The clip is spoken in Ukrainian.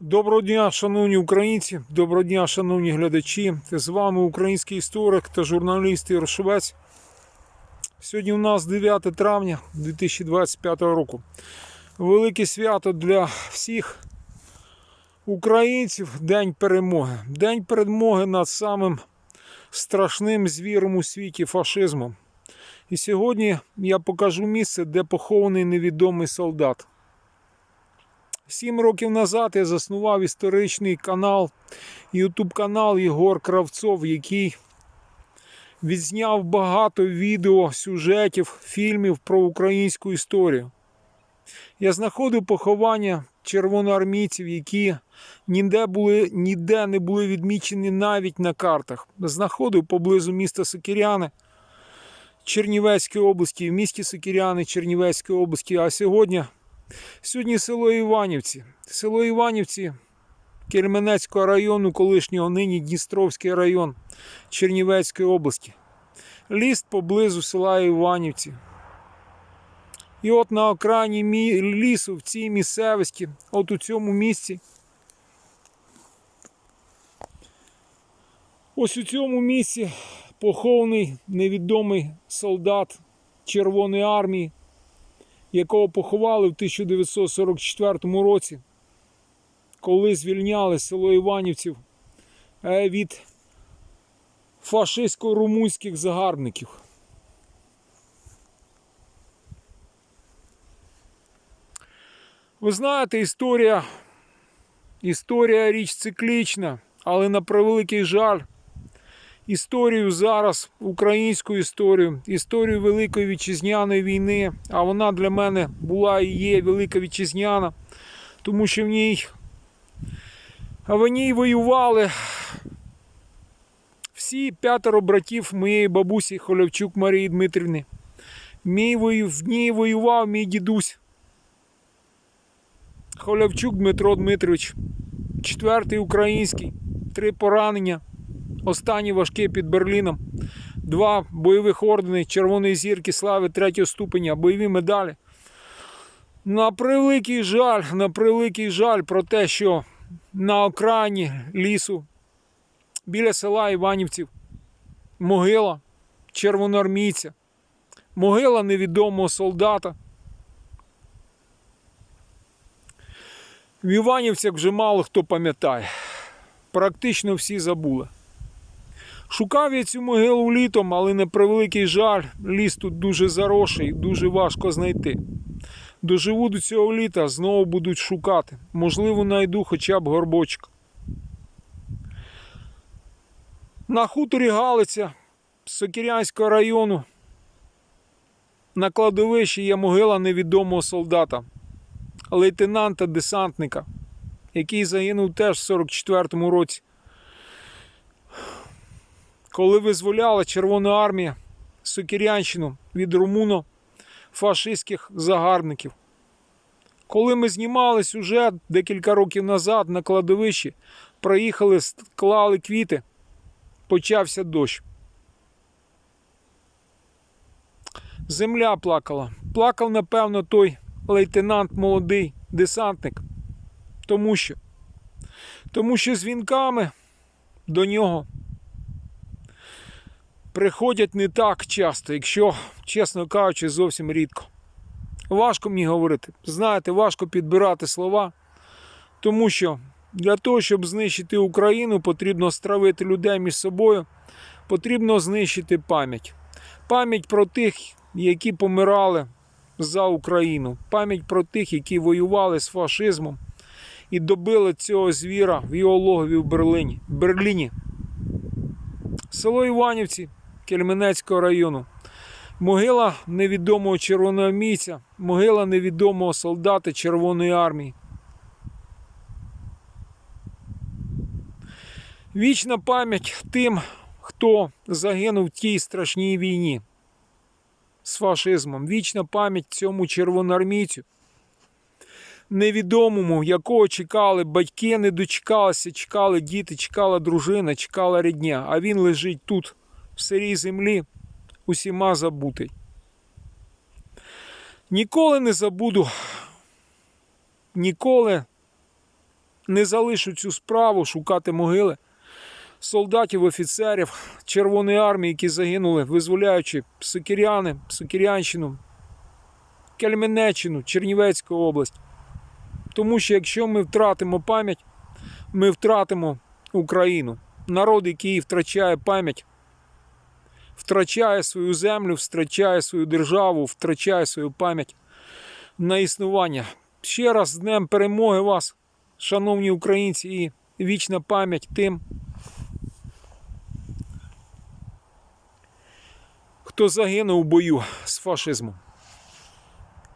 Доброго дня, шановні українці, доброго дня, шановні глядачі. З вами український історик та журналіст Ігор Сьогодні у нас 9 травня 2025 року. Велике свято для всіх українців День перемоги. День перемоги над самим страшним звіром у світі фашизмом. І сьогодні я покажу місце, де похований невідомий солдат. Сім років назад я заснував історичний канал, Ютуб канал Єгор Кравцов, який відзняв багато відео, сюжетів, фільмів про українську історію. Я знаходив поховання червоноармійців, які ніде, були, ніде не були відмічені навіть на картах. Знаходив поблизу міста Сокиряни Чернівецької області, в місті Сокиряни Чернівецької області. А сьогодні Сьогодні село Іванівці. Село Іванівці Кельменецького району, колишнього нині Дністровський район Чернівецької області. Ліс поблизу села Іванівці. І от на окраїні лісу в цій місцевості, от у цьому місці. Ось у цьому місці похований невідомий солдат Червоної армії якого поховали в 1944 році, коли звільняли село Іванівців е, від фашистсько-румунських загарбників. Ви знаєте, історія, історія річ циклічна, але на превеликий жаль, історію зараз, українську історію, історію Великої Вітчизняної війни, а вона для мене була і є Велика Вітчизняна, тому що в ній в ній воювали всі п'ятеро братів моєї бабусі Холявчук Марії Дмитрівни. Мій в ній воював мій дідусь. Холявчук Дмитро Дмитрович, четвертий український, три поранення. Останній важкий під Берліном. Два бойових ордени Червоної зірки слави третього ступеня, бойові медалі. На превеликий жаль, на превеликий жаль про те, що на окраїні лісу біля села Іванівців могила червоноармійця, могила невідомого солдата. В Іванівцях вже мало хто пам'ятає. Практично всі забули. Шукав я цю могилу літом, але на превеликий жаль, ліс тут дуже заросший, дуже важко знайти. Доживу до цього літа, знову будуть шукати. Можливо, знайду хоча б горбочок. На хуторі Галиця Сокірянського району на кладовищі є могила невідомого солдата, лейтенанта-десантника, який загинув теж в 44-му році коли визволяла Червона армія Сокірянщину від румуно-фашистських загарбників. Коли ми знімали сюжет декілька років назад на кладовищі, проїхали, клали квіти, почався дощ. Земля плакала. Плакав, напевно, той лейтенант молодий десантник. Тому що, тому що з вінками до нього приходять не так часто, якщо, чесно кажучи, зовсім рідко. Важко мені говорити. Знаєте, важко підбирати слова, тому що для того, щоб знищити Україну, потрібно стравити людей між собою, потрібно знищити пам'ять. Пам'ять про тих, які помирали за Україну, пам'ять про тих, які воювали з фашизмом і добили цього звіра в його логові в Берліні. Берліні. Село Іванівці Кельменецького району. Могила невідомого червоноармійця, могила невідомого солдата Червоної армії. Вічна пам'ять тим, хто загинув в тій страшній війні з фашизмом. Вічна пам'ять цьому червоноармійцю, невідомому, якого чекали батьки, не дочекалися, чекали діти, чекала дружина, чекала рідня, а він лежить тут, в сирій землі, усіма забутий. Ніколи не забуду, ніколи не залишу цю справу шукати могили солдатів, офіцерів Червоної армії, які загинули, визволяючи Сокиряни, Сокирянщину, Кельменеччину, Чернівецьку область. Тому що якщо ми втратимо пам'ять, ми втратимо Україну. Народ, який втрачає пам'ять, втрачає свою землю, втрачає свою державу, втрачає свою пам'ять на існування. Ще раз з Днем перемоги вас, шановні українці, і вічна пам'ять тим, хто загинув у бою з фашизмом.